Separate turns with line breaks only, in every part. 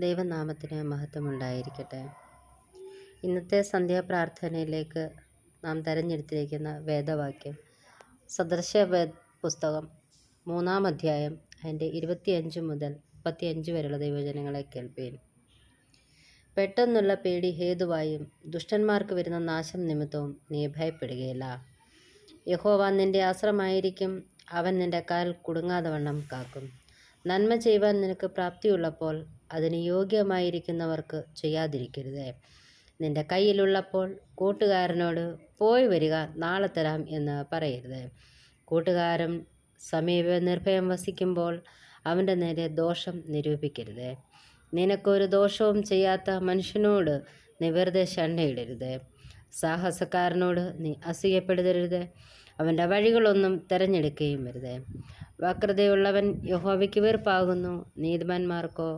ദൈവനാമത്തിന് മഹത്വമുണ്ടായിരിക്കട്ടെ. ഇന്നത്തെ സന്ധ്യാപ്രാർത്ഥനയിലേക്ക് നാം തെരഞ്ഞെടുത്തിരിക്കുന്ന വേദവാക്യം സദൃശ പുസ്തകം മൂന്നാം അധ്യായം അതിന്റെ ഇരുപത്തിയഞ്ച് മുതൽ മുപ്പത്തിയഞ്ച് വരെയുള്ള ദൈവജനങ്ങളെ കേൾപ്പീൻ. പെട്ടെന്നുള്ള പേടി ഹേതുവായും ദുഷ്ടന്മാർക്ക് വരുന്ന നാശം നിമിത്തവും നീ ഭയപ്പെടുകയില്ല. യഹോവ നിന്റെ ആശ്രമായിരിക്കും അവൻ നിന്റെ കാൽ കുടുങ്ങാതെ വണ്ണം കാക്കും. നന്മ ചെയ്യുവാൻ നിനക്ക് പ്രാപ്തിയുള്ളപ്പോൾ അതിന് യോഗ്യമായിരിക്കുന്നവർക്ക് ചെയ്യാതിരിക്കരുത്. നിന്റെ കയ്യിലുള്ളപ്പോൾ കൂട്ടുകാരനോട് പോയി വരിക നാളെ തരാം എന്ന് പറയരുത്. കൂട്ടുകാരൻ സമീപ നിർഭയം വസിക്കുമ്പോൾ അവന്റെ നേരെ ദോഷം നിരൂപിക്കരുത്. നിനക്കൊരു ദോഷവും ചെയ്യാത്ത മനുഷ്യനോട് നീ വെറുതെ സാഹസക്കാരനോട് നീ അസൂയപ്പെടുത്തരുത് അവന്റെ വഴികളൊന്നും തിരഞ്ഞെടുക്കുകയും വരുത്. വക്രതയുള്ളവൻ യഹോവയ്ക്ക് വീർപ്പാകുന്നു. നീതിമാന്മാർക്കോ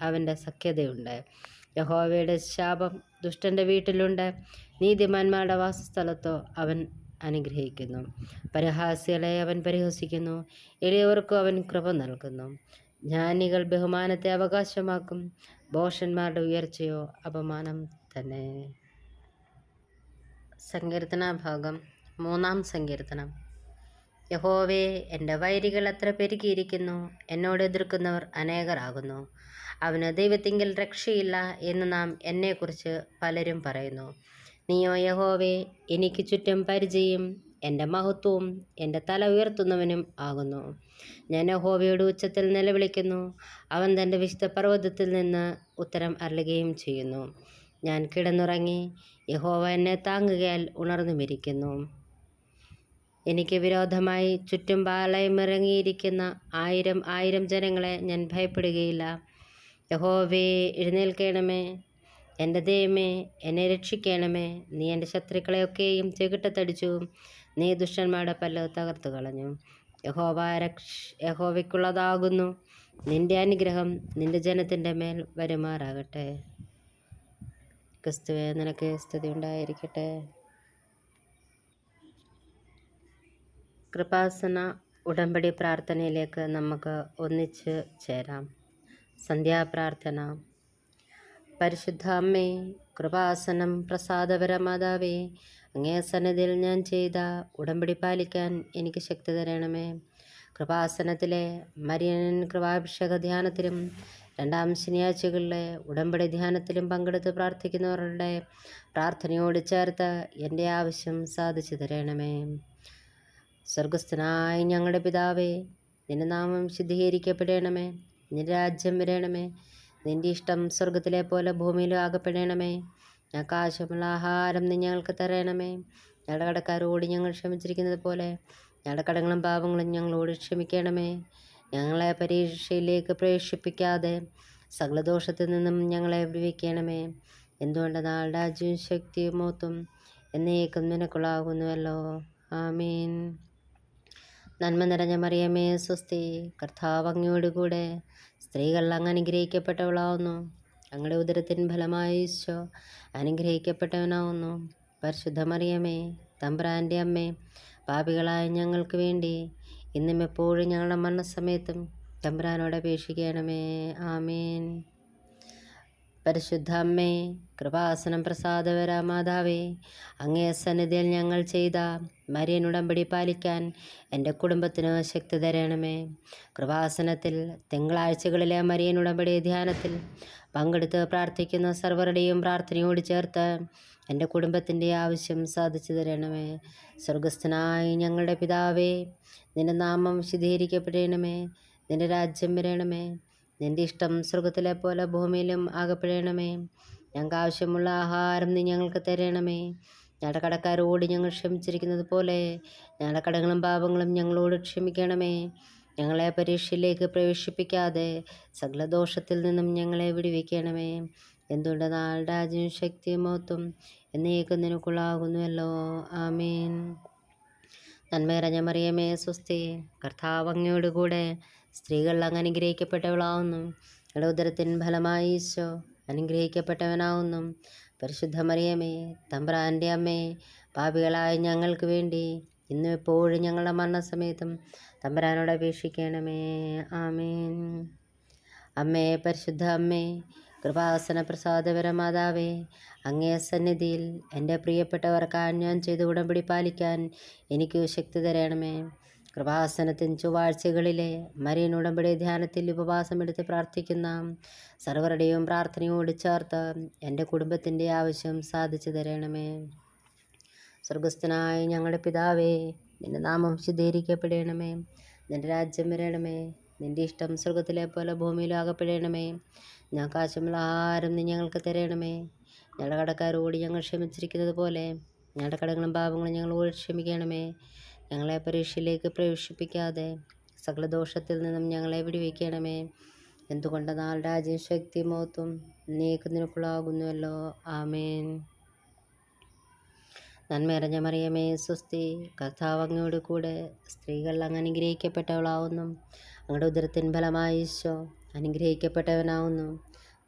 അവന്റെ സഖ്യതയുണ്ട്. യഹോവയുടെ ശാപം ദുഷ്ടന്റെ വീട്ടിലുണ്ട്. നീതിമാന്മാരുടെ വാസസ്ഥലത്തോ അവൻ അനുഗ്രഹിക്കുന്നു. പരിഹാസികളെ അവൻ പരിഹസിക്കുന്നു. എളിയവർക്കും അവൻ കൃപ നൽകുന്നു. ജ്ഞാനികൾ ബഹുമാനത്തെ അവകാശമാക്കും. ബോഷന്മാരുടെ ഉയർച്ചയോ അപമാനം തന്നെ. സങ്കീർത്തന ഭാഗം മൂന്നാം സങ്കീർത്തനം. യഹോവേ എന്റെ വൈരികൾ അത്ര പെരുകിയിരിക്കുന്നു. എന്നോട് എതിർക്കുന്നവർ അനേകർ അനേകരാകുന്നു. അവന് ദൈവത്തിങ്കിൽ രക്ഷയില്ല എന്ന് നാം എന്നെക്കുറിച്ച് പലരും പറയുന്നു. നീയോ യഹോവേ എനിക്ക് ചുറ്റും പരിചയം എന്റെ മഹത്വവും എന്റെ തല ഉയർത്തുന്നവനും ആകുന്നു. ഞാൻ യഹോവയുടെ ഉച്ചത്തിൽ നിലവിളിക്കുന്നു. അവൻ തന്റെ വിശുദ്ധ പർവതത്തിൽ നിന്ന് ഉത്തരം അരുളുകയും ചെയ്യുന്നു. ഞാൻ കിടന്നുറങ്ങി. യഹോവ എന്നെ താങ്ങുകയാൽ ഉണർന്നുമിരിക്കുന്നു. എനിക്ക് വിരോധമായി ചുറ്റും പാളയമിറങ്ങിയിരിക്കുന്ന ആയിരം ആയിരം ജനങ്ങളെ ഞാൻ ഭയപ്പെടുകയില്ല. യഹോവേ എഴുന്നേൽക്കണമേ. എന്റെ ദൈവമേ എന്നെ രക്ഷിക്കണമേ. നീ എന്റെ ശത്രുക്കളെയൊക്കെയും ചെകിട്ടത്തടിച്ചു. നീ ദുഷ്ടന്മാരുടെ പല്ല് തകർത്തു കളഞ്ഞു. യഹോവ രക്ഷ യഹോവയ്ക്കുള്ളതാകുന്നു. നിന്റെ അനുഗ്രഹം നിന്റെ ജനത്തിന്റെ മേൽ വരുമാറാകട്ടെ. ക്രിസ്തുവേ നിനക്ക് സ്തുതി ഉണ്ടായിരിക്കട്ടെ. കൃപാസന ഉടമ്പടി പ്രാർത്ഥനയിലേക്ക് നമുക്ക് ഒന്നിച്ച് ചേരാം. സന്ധ്യാപ്രാർത്ഥന. പരിശുദ്ധാമ്മേ കൃപാസനം പ്രസാദപരമാതാവേ അങ്ങേ സന്നദ്ധിയിൽ ഞാൻ ചെയ്ത ഉടമ്പടി പാലിക്കാൻ എനിക്ക് ശക്തി തരണമേ. കൃപാസനത്തിലെ മരിയൻ കൃപാഭിഷേക ധ്യാനത്തിലും രണ്ടാം ശനിയാഴ്ചകളിലെ ഉടമ്പടി ധ്യാനത്തിലും പങ്കെടുത്ത് പ്രാർത്ഥിക്കുന്നവരുടെ പ്രാർത്ഥനയോട് ചേർത്ത് എന്റെ ആവശ്യം സാധിച്ചു തരണമേ. സ്വർഗസ്ഥനായ ഞങ്ങളുടെ പിതാവേ നിന്റെ നാമം ശുദ്ധീകരിക്കപ്പെടണമേ. നിന്റെ രാജ്യം വരണമേ. നിന്റെ ഇഷ്ടം സ്വർഗത്തിലെ പോലെ ഭൂമിയിലും ആകപ്പെടണമേ. ഞങ്ങൾക്ക് ആവശ്യമുള്ള ആഹാരം നീ ഞങ്ങൾക്ക് തരണമേ. ഞങ്ങളുടെ കടക്കാരോട് ഞങ്ങൾ ക്ഷമിച്ചിരിക്കുന്നത് പോലെ ഞങ്ങളുടെ കടങ്ങളും പാപങ്ങളും ഞങ്ങളോട് ക്ഷമിക്കണമേ. ഞങ്ങളെ പരീക്ഷയിലേക്ക് പ്രവേശിപ്പിക്കാതെ സകലദോഷത്തിൽ നിന്നും ഞങ്ങളെ വിടുവിക്കണമേ. എന്തുകൊണ്ട് നാൾ രാജ്യവും ശക്തിയും മൂത്തും എന്നേക്കും നിനക്കുള്ളാകുന്നുവല്ലോ ആമീൻ. നന്മ നിറഞ്ഞ മറിയമേ സ്വസ്തി കർത്താവ് അങ്ങയോടുകൂടെ സ്ത്രീകൾ അങ്ങ് അനുഗ്രഹിക്കപ്പെട്ടവളാവുന്നു. ഞങ്ങളുടെ ഉദരത്തിൻ ഫലമായിശോ അനുഗ്രഹിക്കപ്പെട്ടവനാവുന്നു. പരിശുദ്ധ മറിയമേ തമ്പ്രാന്റെ അമ്മേ പാപികളായ ഞങ്ങൾക്ക് വേണ്ടി ഇന്നും എപ്പോഴും ഞങ്ങളുടെ മരണസമയത്തും തമ്പ്രാനോട് അപേക്ഷിക്കണമേ. ആമീൻ. പരിശുദ്ധ അമ്മേ കൃപാസനം പ്രസാദവര മാതാവേ അങ്ങേ സന്നിധിയിൽ ഞങ്ങൾ ചെയ്ത മരിയൻ ഉടമ്പടി പാലിക്കാൻ എന്റെ കുടുംബത്തിന് ശക്തി തരണമേ. കൃപാസനത്തിൽ തിങ്കളാഴ്ചകളിലെ മരിയൻ ഉടമ്പടി ധ്യാനത്തിൽ പങ്കെടുത്ത് പ്രാർത്ഥിക്കുന്ന സർവരുടെയും പ്രാർത്ഥനയോട് ചേർത്ത് എന്റെ കുടുംബത്തിന്റെ ആവശ്യം സാധിച്ചു തരണമേ. സ്വർഗസ്ഥനായി ഞങ്ങളുടെ പിതാവേ നിന്റെ നാമം വിശദീകരിക്കപ്പെടണമേ നിന്റെ രാജ്യം വരണമേ. നിന്റെ ഇഷ്ടം സ്വർഗത്തിലെ പോലെ ഭൂമിയിലും ആകപ്പെടണമേ. ഞങ്ങൾക്ക് ആവശ്യമുള്ള ആഹാരം നീ ഞങ്ങൾക്ക് തരണമേ. ഞങ്ങളുടെ കടക്കാരോട് ഞങ്ങൾ ക്ഷമിച്ചിരിക്കുന്നത് പോലെ ഞങ്ങളുടെ കടങ്ങളും പാപങ്ങളും ഞങ്ങളോട് ക്ഷമിക്കണമേ. ഞങ്ങളെ പരീക്ഷയിലേക്ക് പ്രവേശിപ്പിക്കാതെ സകല ദോഷത്തിൽ നിന്നും ഞങ്ങളെ വിടുവിക്കണമേ. എന്തുകൊണ്ട് നാളുടെ രാജ്യവും ശക്തിയും മഹത്വം എന്നേക്കും നിനക്കുള്ളാകുന്നുവല്ലോ. ആമീൻ. നന്മയിറഞ്ഞ മറിയമേ സ്വസ്തി. കർത്താവ് അങ്ങയോടുകൂടെ സ്ത്രീകൾ അങ്ങ് അനുഗ്രഹിക്കപ്പെട്ടവളാവുന്നു ഇടോദരത്തിൻ ഫലമായി ഈശോ അനുഗ്രഹിക്കപ്പെട്ടവനാവുന്നു. പരിശുദ്ധ മറിയമേ തമ്പ്രാന്റെ അമ്മേ പാപികളായ ഞങ്ങൾക്ക് വേണ്ടി ഇന്നും എപ്പോഴും ഞങ്ങളുടെ മരണസമയത്തും തമ്പ്രാനോട് അപേക്ഷിക്കണമേ. ആമേൻ. അമ്മേ പരിശുദ്ധ അമ്മേ കൃപാസന പ്രസാദപര മാതാവേ അങ്ങേ സന്നിധിയിൽ എന്റെ പ്രിയപ്പെട്ടവർക്കാൻ ഞാൻ ചെയ്ത് ഉടമ്പടി പാലിക്കാൻ എനിക്ക് ശക്തി തരണമേ. കൃപാസനത്തിൻ ചൊവ്വാഴ്ചകളിലെ മരിയൻ ഉടമ്പടി ധ്യാനത്തിൽ ഉപവാസമെടുത്ത് പ്രാർത്ഥിക്കുന്ന സർവരുടെയും പ്രാർത്ഥനയോട് ചേർത്ത് എന്റെ കുടുംബത്തിന്റെ ആവശ്യം സാധിച്ചു തരണമേ. സ്വർഗസ്ഥനായ ഞങ്ങളുടെ പിതാവേ നിന്റെ നാമം ശുദ്ധീകരിക്കപ്പെടണമേ. നിന്റെ രാജ്യം വരണമേ. നിന്റെ ഇഷ്ടം സ്വർഗത്തിലെ പോലെ ഭൂമിയിലും ആകപ്പെടണമേ. ഞങ്ങൾക്ക് ആവശ്യമുള്ള ആഹാരം നീ ഞങ്ങൾക്ക് തരണമേ. ഞങ്ങളുടെ കടക്കാരോട് ഞങ്ങൾ ക്ഷമിച്ചിരിക്കുന്നത് പോലെ ഞങ്ങളുടെ കടങ്ങളും പാപങ്ങളും ഞങ്ങളോട് ക്ഷമിക്കണമേ. ഞങ്ങളെ പരീക്ഷയിലേക്ക് പ്രവേശിപ്പിക്കാതെ സകല ദോഷത്തിൽ നിന്നും ഞങ്ങളെ വിടുവിക്കണമേ. എന്തുകൊണ്ട് നാൾ രാജ്യം ശക്തി മോത്തും നീക്കുന്നതിനുള്ളാകുന്നുവല്ലോ ആമേൻ നന്മയറിഞ്ഞ മറിയമേ സ്വസ്തി കർത്താവ് കൂടെ. സ്ത്രീകൾ അങ്ങ് അനുഗ്രഹിക്കപ്പെട്ടവളാവുന്നു. അങ്ങയുടെ ഉദരത്തിൻ ഫലമായി ഈശോ അനുഗ്രഹിക്കപ്പെട്ടവനാവുന്നു.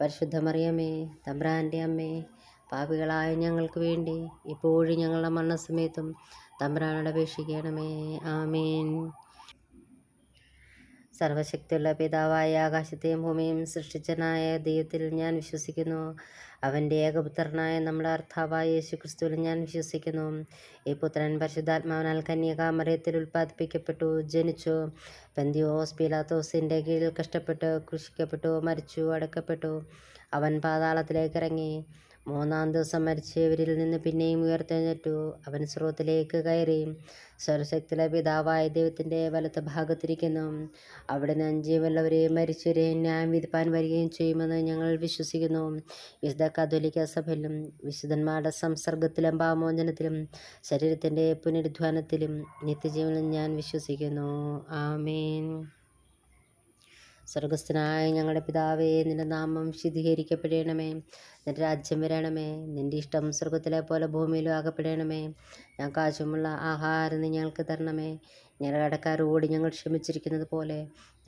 പരിശുദ്ധ മറിയമേ തമ്പ്രാന്റെ അമ്മേ പാപികളായ ഞങ്ങൾക്ക് വേണ്ടി ഇപ്പോഴും ഞങ്ങളുടെ മരണസമയത്തും തമ്പ്രാനോട് അപേക്ഷിക്കണമേ ആമേൻ. സർവശക്തിയുള്ള പിതാവായ ആകാശത്തെയും ഭൂമിയും സൃഷ്ടിച്ചനായ ദൈവത്തിൽ ഞാൻ വിശ്വസിക്കുന്നു. അവന്റെ ഏകപുത്രനായ നമ്മുടെ അർത്ഥാവായ യേശു ക്രിസ്തുവിൽ ഞാൻ വിശ്വസിക്കുന്നു. ഈ പുത്രൻ പരിശുദ്ധാത്മാവിനാൽ കന്യകാമറിയത്തിൽ ഉൽപ്പാദിപ്പിക്കപ്പെട്ടു ജനിച്ചു പെന്തിയോസ് പീലാത്തോസിന്റെ കീഴിൽ കഷ്ടപ്പെട്ടു കൃഷിക്കപ്പെട്ടു മരിച്ചു അടക്കപ്പെട്ടു. അവൻ പാതാളത്തിലേക്ക് ഇറങ്ങി. മൂന്നാം ദിവസം മരിച്ചവരിൽ നിന്ന് പിന്നെയും ഉയർത്തെഴുന്നേറ്റു. അവൻ സ്രോത്തിലേക്ക് കയറി സർവശക്തിയിലെ പിതാവായ ദൈവത്തിന്റെ വലത്ത് ഭാഗത്തിരിക്കുന്നു. അവിടെ നിന്ന് ജീവനുള്ളവരെയും മരിച്ചവരെയും ന്യായം വിധിപ്പാൻ വരികയും ചെയ്യുമെന്ന് ഞങ്ങൾ വിശ്വസിക്കുന്നു. വിശുദ്ധ കാതോലിക്ക സഭയിലും വിശുദ്ധന്മാരുടെ സംസർഗത്തിലും പാമോചനത്തിലും ശരീരത്തിന്റെ പുനരുദ്ധാനത്തിലും നിത്യജീവനിലും ഞാൻ വിശ്വസിക്കുന്നു. ആമേൻ. സ്വർഗസ്ഥനായ ഞങ്ങളുടെ പിതാവേ നിന്റെ നാമം ശുദ്ധീകരിക്കപ്പെടണമേ. നിന്റെ രാജ്യം വരണമേ. നിന്റെ ഇഷ്ടം സ്വർഗത്തിലെ പോലെ ഭൂമിയിലും ആകപ്പെടണമേ. ഞങ്ങൾക്ക് ആവശ്യമുള്ള ആഹാരം നീ ഞങ്ങൾക്ക് തരണമേ. ഞങ്ങളുടെ കടക്കാരോട് ഞങ്ങൾ ക്ഷമിച്ചിരിക്കുന്നത് പോലെ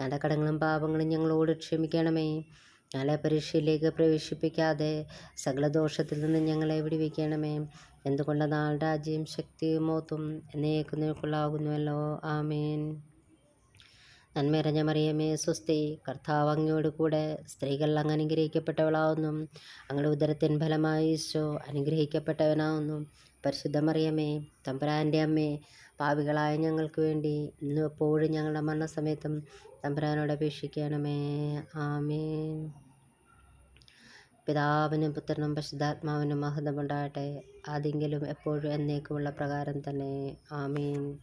ഞങ്ങളുടെ കടങ്ങളും പാപങ്ങളും ഞങ്ങളോട് ക്ഷമിക്കണമേ. ഞങ്ങളെ പരീക്ഷയിലേക്ക് പ്രവേശിപ്പിക്കാതെ സകല ദോഷത്തിൽ നിന്ന് ഞങ്ങളെ വിടിവിക്കണമേ. എന്തുകൊണ്ട് നാൾ രാജ്യം ശക്തിയും മോത്തും എന്നേക്കും നിനക്കുള്ളാകുന്നുവല്ലോ ആമേൻ നന്മറിഞ്ഞ മറിയമേ സ്വസ്തി. കർത്താവ് അങ്ങയോട് കൂടെ സ്ത്രീകൾ അങ്ങ് അനുഗ്രഹിക്കപ്പെട്ടവളാവുന്നു. അങ്ങയുടെ ഉദരത്തിൻ ഫലമായി ഈശോ അനുഗ്രഹിക്കപ്പെട്ടവനാവുന്നു. പരിശുദ്ധ മറിയമേ തമ്പുരാന്റെ അമ്മേ പാവികളായ ഞങ്ങൾക്ക് വേണ്ടി ഇന്നും എപ്പോഴും ഞങ്ങളുടെ മരണസമയത്തും തമ്പുരാനോട് അപേക്ഷിക്കണമേ. ആമേൻ. പിതാവിനും പുത്രനും പരിശുദ്ധാത്മാവിനും മഹത്വമുണ്ടാകട്ടെ. ആദ്യെങ്കിലും എപ്പോഴും എന്നേക്കുമുള്ള പ്രകാരം തന്നെ. ആമേൻ.